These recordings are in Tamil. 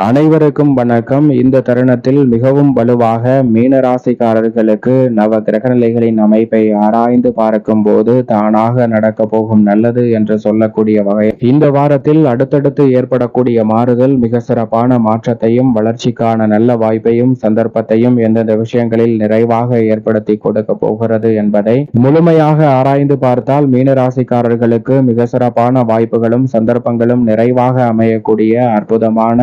அனைவருக்கும் வணக்கம். இந்த தருணத்தில் மிகவும் வலுவாக மீனராசிக்காரர்களுக்கு நவ கிரகநிலைகளின் அமைப்பை ஆராய்ந்து பார்க்கும் போது தானாக நடக்க போகும் நல்லது என்று சொல்லக்கூடிய வகை இந்த வாரத்தில் அடுத்தடுத்து ஏற்படக்கூடிய மாறுதல் மிக சிறப்பான மாற்றத்தையும் வளர்ச்சிக்கான நல்ல வாய்ப்பையும் சந்தர்ப்பத்தையும் எந்தெந்த விஷயங்களில் நிறைவாக ஏற்படுத்தி கொடுக்க போகிறது என்பதை முழுமையாக ஆராய்ந்து பார்த்தால் மீனராசிக்காரர்களுக்கு மிக சிறப்பான வாய்ப்புகளும் சந்தர்ப்பங்களும் நிறைவாக அமையக்கூடிய அற்புதமான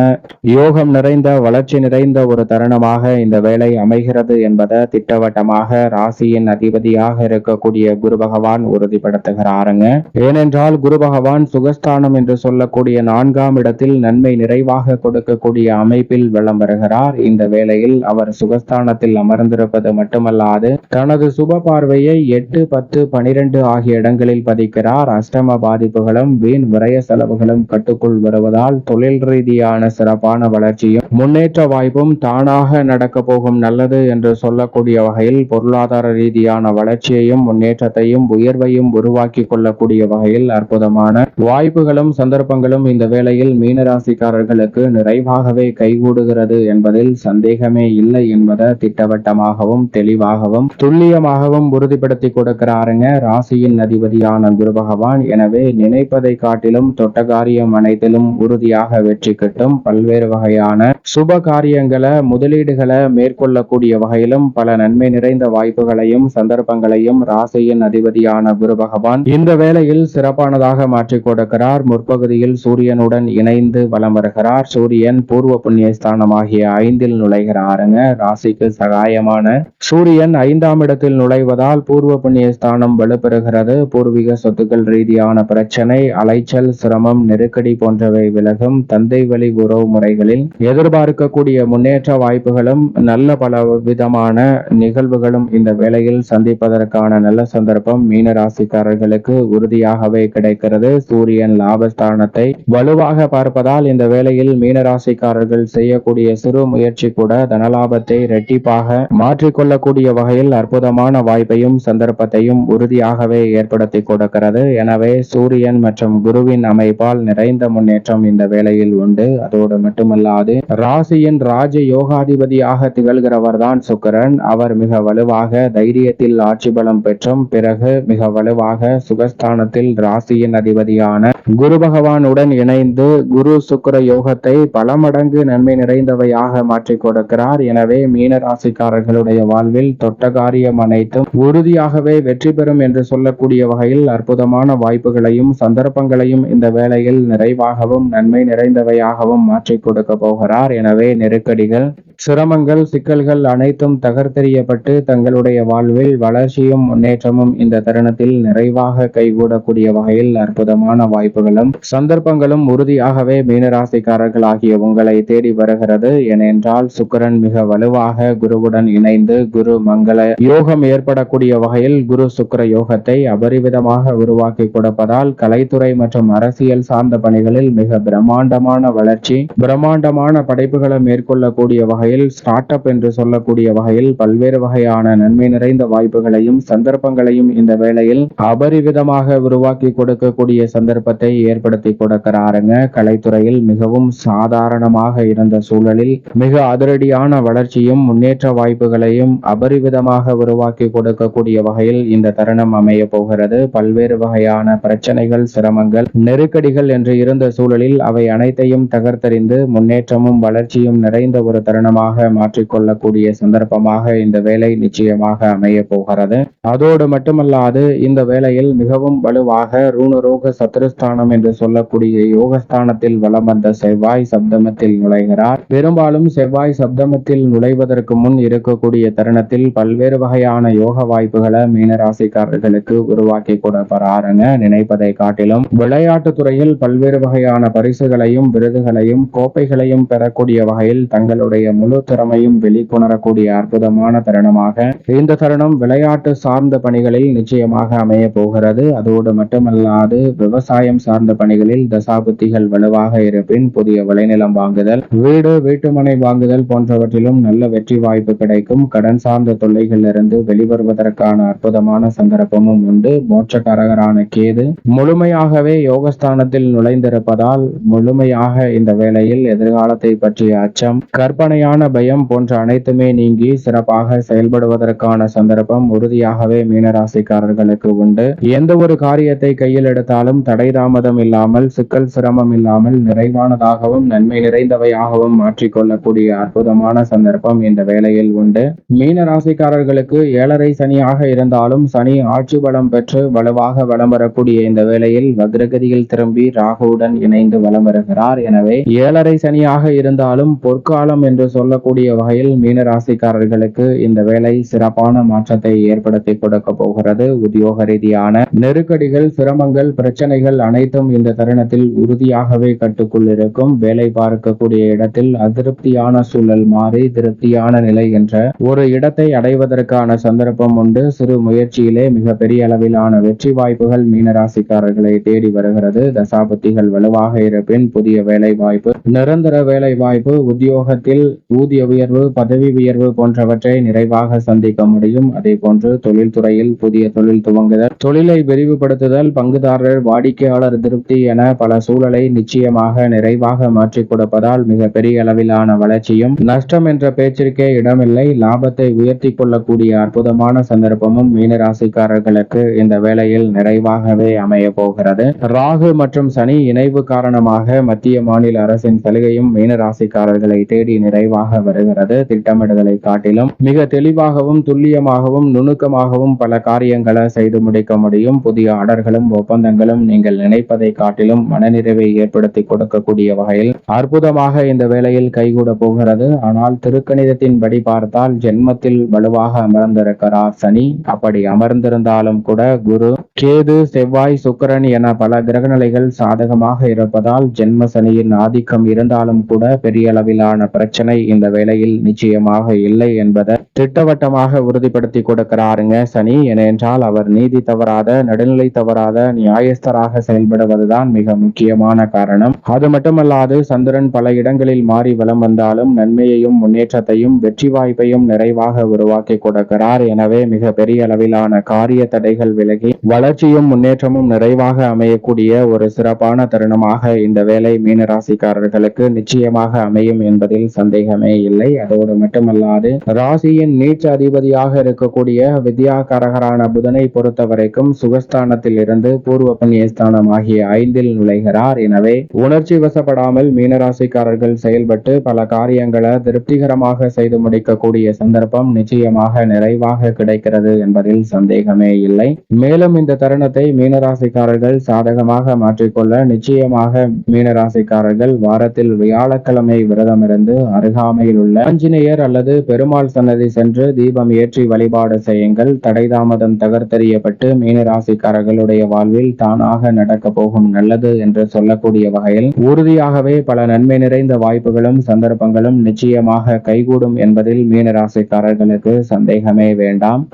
யோகம் நிறைந்த வளர்ச்சி நிறைந்த ஒரு தருணமாக இந்த வேலை அமைகிறது என்பதை திட்டவட்டமாக ராசியின் அதிபதியாக இருக்கக்கூடிய குரு பகவான் உறுதிப்படுத்துகிறாருங்க. ஏனென்றால் குரு பகவான் சுகஸ்தானம் என்று சொல்லக்கூடிய நான்காம் இடத்தில் நன்மை நிறைவாக கொடுக்கக்கூடிய அமைப்பில் வளம் வருகிறார். இந்த வேளையில் அவர் சுகஸ்தானத்தில் அமர்ந்திருப்பது மட்டுமல்லாது தனது சுப பார்வையை எட்டு பத்து பனிரெண்டு ஆகிய இடங்களில் பதிக்கிறார். அஷ்டம பாதிப்புகளும் வீண் விரய செலவுகளும் கட்டுக்குள் வருவதால் தொழில் ரீதியான சிறப்பான வளர்ச்சியும் முன்னேற்ற வாய்ப்பும் தானாக நடக்க போகும் நல்லது என்று சொல்லக்கூடிய வகையில் பொருளாதார ரீதியான வளர்ச்சியையும் முன்னேற்றத்தையும் உயர்வையும் உருவாக்கி கொள்ளக்கூடிய வகையில் அற்புதமான வாய்ப்புகளும் சந்தர்ப்பங்களும் இந்த வேளையில் மீனராசிக்காரர்களுக்கு நிறைவாகவே கைகூடுகிறது என்பதில் சந்தேகமே இல்லை என்பதை திட்டவட்டமாகவும் தெளிவாகவும் துல்லியமாகவும் உறுதிப்படுத்தி கொடுக்கிறாருங்க. ராசியின் அதிபதியான குரு பகவான். எனவே நினைப்பதை காட்டிலும் தொட்ட காரியம் அனைத்திலும் உறுதியாக வெற்றி கிட்டும். பல்வேறு வகையான சுப காரியங்களை முதலீடுகளை மேற்கொள்ளக்கூடிய வகையிலும் பல நன்மை நிறைந்த வாய்ப்புகளையும் சந்தர்ப்பங்களையும் ராசியின் அதிபதியான குரு பகவான் இந்த வேளையில் சிறப்பானதாக மாற்றிக் கொடுக்கிறார். முற்பகுதியில் சூரியனுடன் இணைந்து வலம் வருகிறார். சூரியன் பூர்வ புண்ணிய ஸ்தானமாகிய ஐந்தில் நுழைகிறாருங்க. ராசிக்கு சகாயமான சூரியன் ஐந்தாம் இடத்தில் நுழைவதால் பூர்வ புண்ணிய ஸ்தானம் வலுப்பெறுகிறது. பூர்வீக சொத்துக்கள் ரீதியான பிரச்சனை அலைச்சல் சிரமம் நெருக்கடி போன்றவை விலகும். தந்தை வழி உறவு முறைகள் துறைகளில் எதிர்பார்க்கக்கூடிய முன்னேற்ற வாய்ப்புகளும் நல்ல பல விதமான நிகழ்வுகளும் இந்த வேளையில் சந்திப்பதற்கான நல்ல சந்தர்ப்பம் மீன ராசிக்காரர்களுக்கு உறுதியாகவே கிடைக்கிறது. சூரியன் லாபஸ்தானத்தை வலுவாக பார்ப்பதால் இந்த வேளையில் மீன ராசிக்காரர்கள் செய்யக்கூடிய சிறு முயற்சி கூட தனலாபத்தை இரட்டிப்பாக மாற்றிக்கொள்ளக்கூடிய வகையில் அற்புதமான வாய்ப்பையும் சந்தர்ப்பத்தையும் உறுதியாகவே ஏற்படுத்தி கொடுக்கிறது. எனவே சூரியன் மற்றும் குருவின் அமைப்பால் நிறைந்த முன்னேற்றம் இந்த வேளையில் உண்டு. அதோடு மட்டும் மட்டுமல்லாது ராசியின் ராஜ யோகாதிபதியாக திகழ்கிறவர் தான் சுக்கிரன். அவர் மிக வலுவாக தைரியத்தில் ஆட்சி பலம் பெற்றும் பிறகு மிக வலுவாக சுகஸ்தானத்தில் ராசியின் அதிபதியான குரு பகவானுடன் இணைந்து குரு சுக்கர யோகத்தை பல மடங்கு நன்மை நிறைந்தவையாக மாற்றி கொடுக்கிறார். எனவே மீன ராசிக்காரர்களுடைய வாழ்வில் தொட்ட காரியம் அனைத்தும் உறுதியாகவே வெற்றி பெறும் என்று சொல்லக்கூடிய வகையில் அற்புதமான வாய்ப்புகளையும் சந்தர்ப்பங்களையும் இந்த வேளையில் நிறைவாகவும் நன்மை நிறைந்தவையாகவும் மாற்றிக் கொடுக்க போகிறார் எனவே நெருக்கடிகள் சிரமங்கள் சிக்கல்கள் அனைத்தும் தகர்த்தெறியப்பட்டு தங்களுடைய வாழ்வில் வளர்ச்சியும் முன்னேற்றமும் இந்த தருணத்தில் நிறைவாக கைகூடக்கூடிய வகையில் அற்புதமான வாய்ப்புகளும் சந்தர்ப்பங்களும் உறுதியாகவே மீனராசிக்காரர்கள் ஆகிய உங்களை தேடி வருகிறது. ஏனென்றால் சுக்கரன் மிக வலுவாக குருவுடன் இணைந்து குரு மங்கள யோகம் ஏற்படக்கூடிய வகையில் குரு சுக்கிர யோகத்தை அபரிவிதமாக உருவாக்கி கொடுப்பதால் கலைத்துறை மற்றும் அரசியல் சார்ந்த பணிகளில் மிக பிரம்மாண்டமான வளர்ச்சி பிரம்மாண்டமான படைப்புகளை மேற்கொள்ளக்கூடிய வகையில் வகையில் ஸ்டார்ட் அப் என்று சொல்லக்கூடிய வகையில் பல்வேறு வகையான நன்மை நிறைந்த வாய்ப்புகளையும் சந்தர்ப்பங்களையும் இந்த வேளையில் அபரிவிதமாக உருவாக்கி கொடுக்கக்கூடிய சந்தர்ப்பத்தை ஏற்படுத்தி கொடுக்கிறாருங்க. கலைத்துறையில் மிகவும் சாதாரணமாக இருந்த சூழலில் மிக அதிரடியான வளர்ச்சியும் முன்னேற்ற வாய்ப்புகளையும் அபரிவிதமாக உருவாக்கி கொடுக்கக்கூடிய வகையில் இந்த தருணம் அமைய போகிறது. பல்வேறு வகையான பிரச்சனைகள் சிரமங்கள் நெருக்கடிகள் என்று இருந்த சூழலில் அவை அனைத்தையும் தகர்த்தறிந்து முன்னேற்றமும் வளர்ச்சியும் நிறைந்த ஒரு தருணமாக மாற்றிக்கொள்ளக்கூடிய சந்தர்ப்பமாக இந்த வேலை நிச்சயமாக அமைய போகிறது. அதோடு மட்டுமல்லாது இந்த வேலையில் மிகவும் வலுவாக ரூணரோக சத்ருஸ்தானம் என்று சொல்லக்கூடிய யோகஸ்தானத்தில் வலம் வந்த செவ்வாய் சப்தமத்தில் நுழைகிறார். பெரும்பாலும் செவ்வாய் சப்தமத்தில் நுழைவதற்கு முன் இருக்கக்கூடிய தருணத்தில் பல்வேறு வகையான யோக வாய்ப்புகளை மீனராசிக்காரர்களுக்கு உருவாக்கி கொடுப்பாருங்க நினைப்பதை காட்டிலும். விளையாட்டு துறையில் பல்வேறு வகையான பரிசுகளையும் விருதுகளையும் கோப்பைகளையும் பெறக்கூடிய வகையில் தங்களுடைய முழு முழு திறமையும் வெளிக்கொணரக்கூடிய அற்புதமான தருணமாக இந்த தருணம் விளையாட்டு சார்ந்த பணிகளில் நிச்சயமாக அமைய போகிறது. அதோடு மட்டுமல்லாது விவசாயம் சார்ந்த பணிகளில் தசாபுத்திகள் வலுவாக இருப்பின் புதிய விளைநிலம் வாங்குதல் வீடு வீட்டுமனை வாங்குதல் போன்றவற்றிலும் நல்ல வெற்றி வாய்ப்பு கிடைக்கும். கடன் சார்ந்த தொல்லைகளிலிருந்து வெளிவருவதற்கான அற்புதமான சந்தர்ப்பமும் உண்டு. மோட்சக்காரகரான கேது முழுமையாகவே யோகஸ்தானத்தில் நுழைந்திருப்பதால் முழுமையாக இந்த வேளையில் எதிர்காலத்தை பற்றிய அச்சம் கற்பனையான பயம் போன்ற அனைத்துமே நீங்கி சிறப்பாக செயல்படுவதற்கான சந்தர்ப்பம் உறுதியாகவே மீனராசிக்காரர்களுக்கு உண்டு. எந்த ஒரு காரியத்தை கையில் எடுத்தாலும் தடை தாமதம் இல்லாமல் சிக்கல் சிரமம் இல்லாமல் நிறைவானதாகவும் நன்மை நிறைந்தவையாகவும் மாற்றிக்கொள்ளக்கூடிய அற்புதமான சந்தர்ப்பம் இந்த வேளையில் உண்டு. மீன ராசிக்காரர்களுக்கு ஏழரை சனியாக இருந்தாலும் சனி ஆட்சி பலம் பெற்று வலுவாக வலம் வரக்கூடிய இந்த வேளையில் வக்ரகதியில் திரும்பி ராகுவுடன் இணைந்து வலம் வருகிறார். எனவே ஏழரை சனியாக இருந்தாலும் பொற்காலம் என்று சொல்ல சொல்லக்கூடிய வகையில் மீன ராசிக்காரர்களுக்கு இந்த வேலை சிறப்பான மாற்றத்தை ஏற்படுத்தி கொடுக்க போகிறது. உத்தியோக ரீதியான நெருக்கடிகள் சிரமங்கள் பிரச்சனைகள் அனைத்தும் இந்த தருணத்தில் உறுதியாகவே கட்டுக்குள் இருக்கும் வேலை பார்க்கக்கூடிய இடத்தில் அதிருப்தியான சூழல் மாறி திருப்தியான நிலை என்ற ஒரு இடத்தை அடைவதற்கான சந்தர்ப்பம் உண்டு. சிறு முயற்சியிலே மிக பெரிய அளவிலான வெற்றி வாய்ப்புகள் மீனராசிக்காரர்களை தேடி வருகிறது. தசாபத்திகள் வலுவாக இருப்பின் புதிய வேலை வாய்ப்பு நிரந்தர வேலை வாய்ப்பு உத்தியோகத்தில் ஊதிய உயர்வு பதவி உயர்வு போன்றவற்றை நிறைவாக சந்திக்க முடியும். அதே போன்று தொழில்துறையில் புதிய தொழில் துவங்குதல் தொழிலை விரிவுபடுத்துதல் பங்குதாரர் வாடிக்கையாளர் திருப்தி என பல சூழலை நிச்சயமாக நிறைவாக மாற்றிக் கொடுப்பதால் மிக பெரிய அளவிலான வளர்ச்சியும் நஷ்டம் என்ற பேச்சிற்கே இடமில்லை. லாபத்தை உயர்த்தி கொள்ளக்கூடிய அற்புதமான சந்தர்ப்பமும் மீனராசிக்காரர்களுக்கு இந்த வேளையில் நிறைவாகவே அமைய போகிறது. ராகு மற்றும் சனி இணைவு காரணமாக மத்திய மாநில அரசின் சலுகையும் மீனராசிக்காரர்களை தேடி நிறைவாக வருகிறது. திட்டமிடுதலை காட்டிலும் மிக தெளிவாகவும் துல்லியமாகவும் நுணுக்கமாகவும் பல காரியங்களை செய்து முடிக்க முடியும். புதிய ஆர்டர்களும் ஒப்பந்தங்களும் நீங்கள் நினைப்பதை காட்டிலும் மனநிறைவை ஏற்படுத்தி கொடுக்கக்கூடிய வகையில் அற்புதமாக இந்த வேலையில் கைகூட போகிறது. ஆனால் திருக்கணிதத்தின் படி பார்த்தால் ஜென்மத்தில் வலுவாக அமர்ந்திருக்கிறார் சனி. அப்படி அமர்ந்திருந்தாலும் கூட குரு கேது செவ்வாய் சுக்கரன் என பல கிரகநிலைகள் சாதகமாக இருப்பதால் ஜென்ம சனியின் ஆதிக்கம் இருந்தாலும் கூட பெரிய அளவிலான பிரச்சனை இந்த வேளையில் நிச்சயமாக இல்லை என்பதை திட்டவட்டமாக உறுதிப்படுத்தி கொடுக்கிறாருங்க சனி. ஏனென்றால் அவர் நீதி தவறாத நடுநிலை தவறாத நியாயஸ்தராக செயல்படுவதுதான் மிக முக்கியமான காரணம். அது மட்டுமல்லாது சந்திரன் பல இடங்களில் மாறி வலம் வந்தாலும் நன்மையையும் முன்னேற்றத்தையும் வெற்றி வாய்ப்பையும் நிறைவாக உருவாக்கி கொடுக்கிறார். எனவே மிக பெரிய அளவிலான காரிய தடைகள் விலகி வளர்ச்சியும் முன்னேற்றமும் நிறைவாக அமையக்கூடிய ஒரு சிறப்பான தருணமாக இந்த வேலை மீனராசிக்காரர்களுக்கு நிச்சயமாக அமையும் என்பதில் சந்தேகம் இல்லை. அதோடு மட்டுமல்லாது ராசியின் நீச்ச அதிபதியாக இருக்கக்கூடிய வித்யாகாரகரான புதனை பொறுத்த வரைக்கும் சுகஸ்தானத்தில் இருந்து பூர்வ புண்ணியஸ்தானம் ஆகிய ஐந்தில் நுழைகிறார். எனவே உணர்ச்சி வசப்படாமல் மீனராசிக்காரர்கள் செயல்பட்டு பல காரியங்களை திருப்திகரமாக செய்து முடிக்கக்கூடிய சந்தர்ப்பம் நிச்சயமாக நிறைவாக கிடைக்கிறது என்பதில் சந்தேகமே இல்லை. மேலும் இந்த தருணத்தை மீனராசிக்காரர்கள் சாதகமாக மாற்றிக்கொள்ள நிச்சயமாக மீனராசிக்காரர்கள் வாரத்தில் வியாழக்கிழமை விரதம் இருந்து அருகா அருகாமையில் உள்ள ஆஞ்சநேயர் அல்லது பெருமாள் சன்னதி சென்று தீபம் ஏற்றி வழிபாடு செய்யுங்கள். தடை தாமதம் தகர்த்தெறியப்பட்டு மீனராசிக்காரர்களுடைய வாழ்வில் தானாக நடக்க போகும் நல்லது என்று சொல்லக்கூடிய வகையில் உறுதியாகவே பல நன்மை நிறைந்த வாய்ப்புகளும் சந்தர்ப்பங்களும் நிச்சயமாக கைகூடும் என்பதில் மீனராசிக்காரர்களுக்கு சந்தேகமே வேண்டாம்.